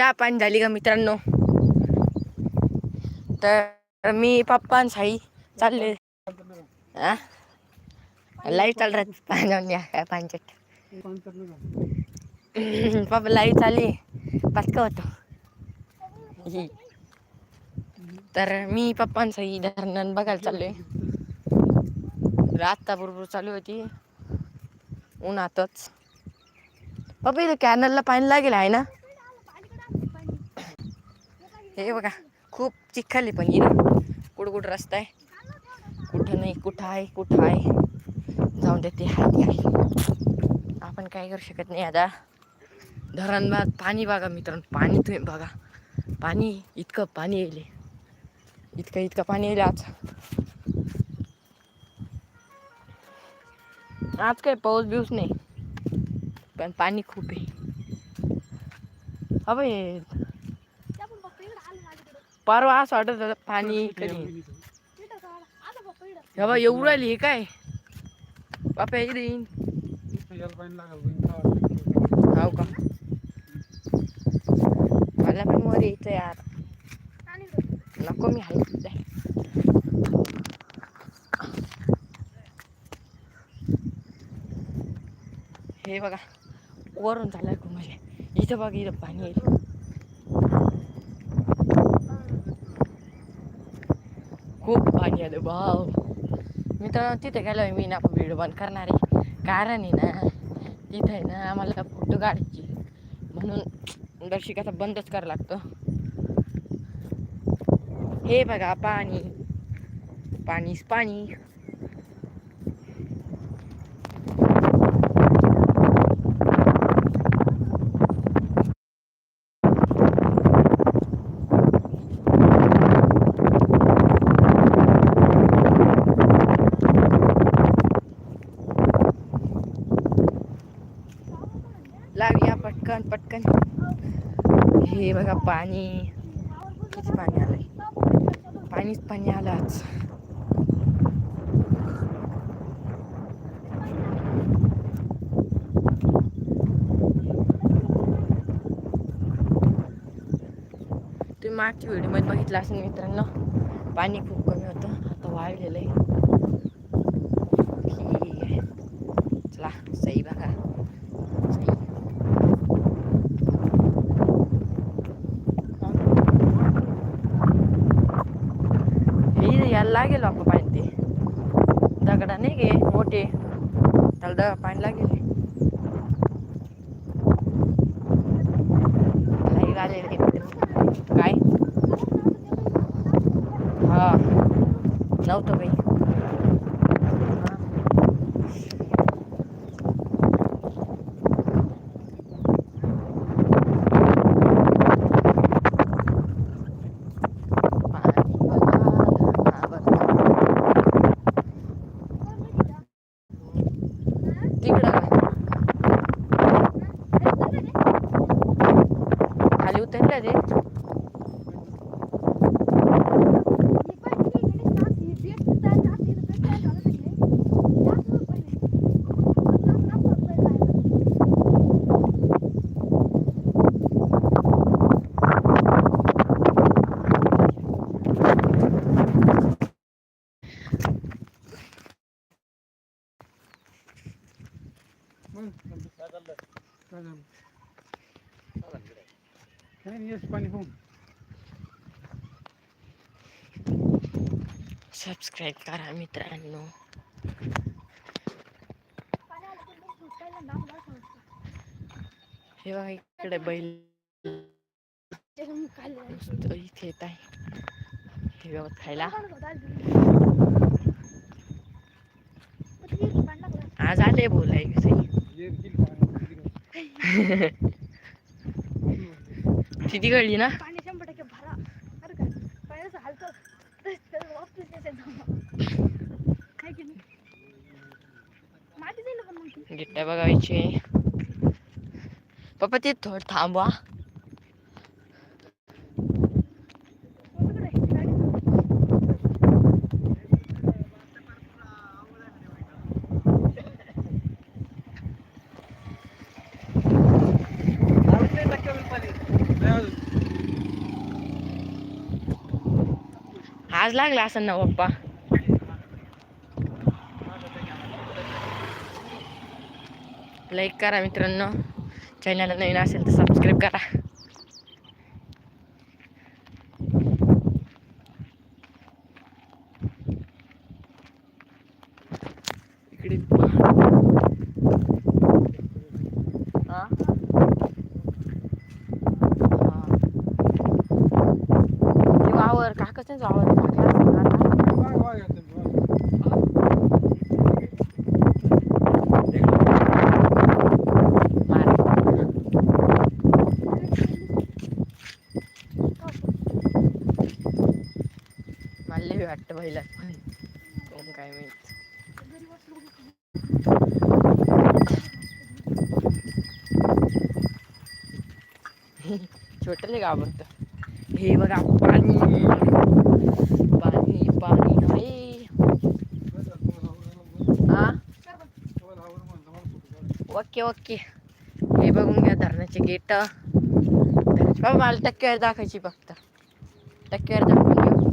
चहा पाणी झाली का मित्रांनो? तर मी पप्पा साई चालले. लाइट चाल पाणी पाण्यावर काय पांचट पप्पा लाइट चालली. पाचका होतो. तर मी पप्पांसाठी धरण बघायला चाललोय. तर आत्ता बरोबर चालू होती. उन्हातच. पप्पा इथं कॅनलला पाणी लागेल आहे ना? हे बघा खूप चिखली पण येईल कुठं कुठं रस्ता आहे. कुठं नाही कुठं आहे कुठं आहे. जाऊन देते हाय आहे आपण काय करू शकत नाही आता. धरण बाग पाणी बघा मित्रांनो पाणी तुम्ही बघा. पाणी इतकं पाणी येईल इतकं इतकं पाणी येईल आज. आज काय पाऊस बिऊस नाही. पण पाणी खूप आहे. अबे परवा असं वाटत होतं पाणी कधी बाबा एवढं आली हे काय? बापा इकडे येईन. हो का? मला पण वर यायचं यार. नको मी हाय तिथे. हे बघा वरून झालं म्हणजे इथं बघा इथं पाणी येईल खूप पाणी आलं भाव मी तर तिथे गेलो मी ना व्हिडिओ बंद करणार. आहे कारण आहे ना तिथे आहे ना आम्हाला फोटो काढायची. म्हणून दर्शिकाचा बंदच करावं लागतं. हे बघा पाणी. पाणीच पाणी. पटकन पटकन. हे बघा पाणी. किती पाणी आलंय? पाणीच पाणी आलं आज. तुम्ही मागच्या व्हिडिओमध्ये बघितला असेल मित्रांनो पाणी खूप कमी होतं. आता वाढलेलं आहे ठीक आहे चला सही बघा सही हे याला लागेल बापा पाणी ते दगडा नाही गे मोठे त्याला दगड पाणी लागेल लाईव्ह आलेले आहे मित्र. काय हा नव्हतं काही हा. पाणी बघा, बघा. तिकडं का? खाली उतरलं ते पाणी पाहून सबस्क्राईब करा मित्रांनो हे बघा इकडे बैल इथे येत आहे हे गवत खायला आज आले बोलाय किती कळली ना? पाणी शंभर टक्के भरा. बरं का? पाणी असं हलतं वापस त्याच्यात काय माती जाईल पण मग. गिट्ट्या बघायचे. पप्पा ते थोडं थांबवा कोणीकडे आहे? गाडीचं. पाणी आज लागला असं ना पप्पा लाईक करा मित्रांनो चॅनलला नवीन असेल तर सबस्क्राईब करा इकडे. हा? हा. वावर काकाच वावर टाकला असेल ना आता. वाघ वाघ येतात, वाघ. मार. मला लई वाटतं पहिला पण कोण काय माहीत छोटले घाबरत. हे बघा पाणी. पाणी पाणी आहे ओके ओके. हे बघून घ्या धरणाचे गेट. बाबा मला टक्केवर दाखवायची फक्त. टक्केवर दाखवून घेऊ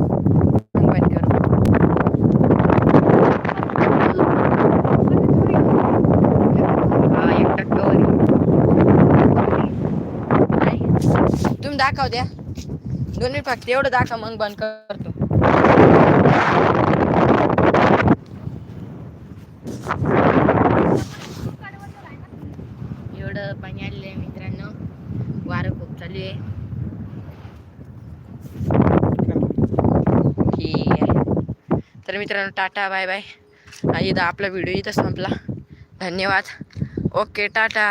मग बंद करू हा एक टक्केवारी नाही तुम्ही दाखव द्या. दोन मिनिट फक्त एवढं दाखवा मग बंद करतो. एवढं पाणी आलेलं आहे मित्रांनो. वारं खूप चालू आहे. ठीक आहे. तर मित्रांनो टाटा बाय बाय. इथं आपला व्हिडिओ इथं संपला. धन्यवाद. Okay tata.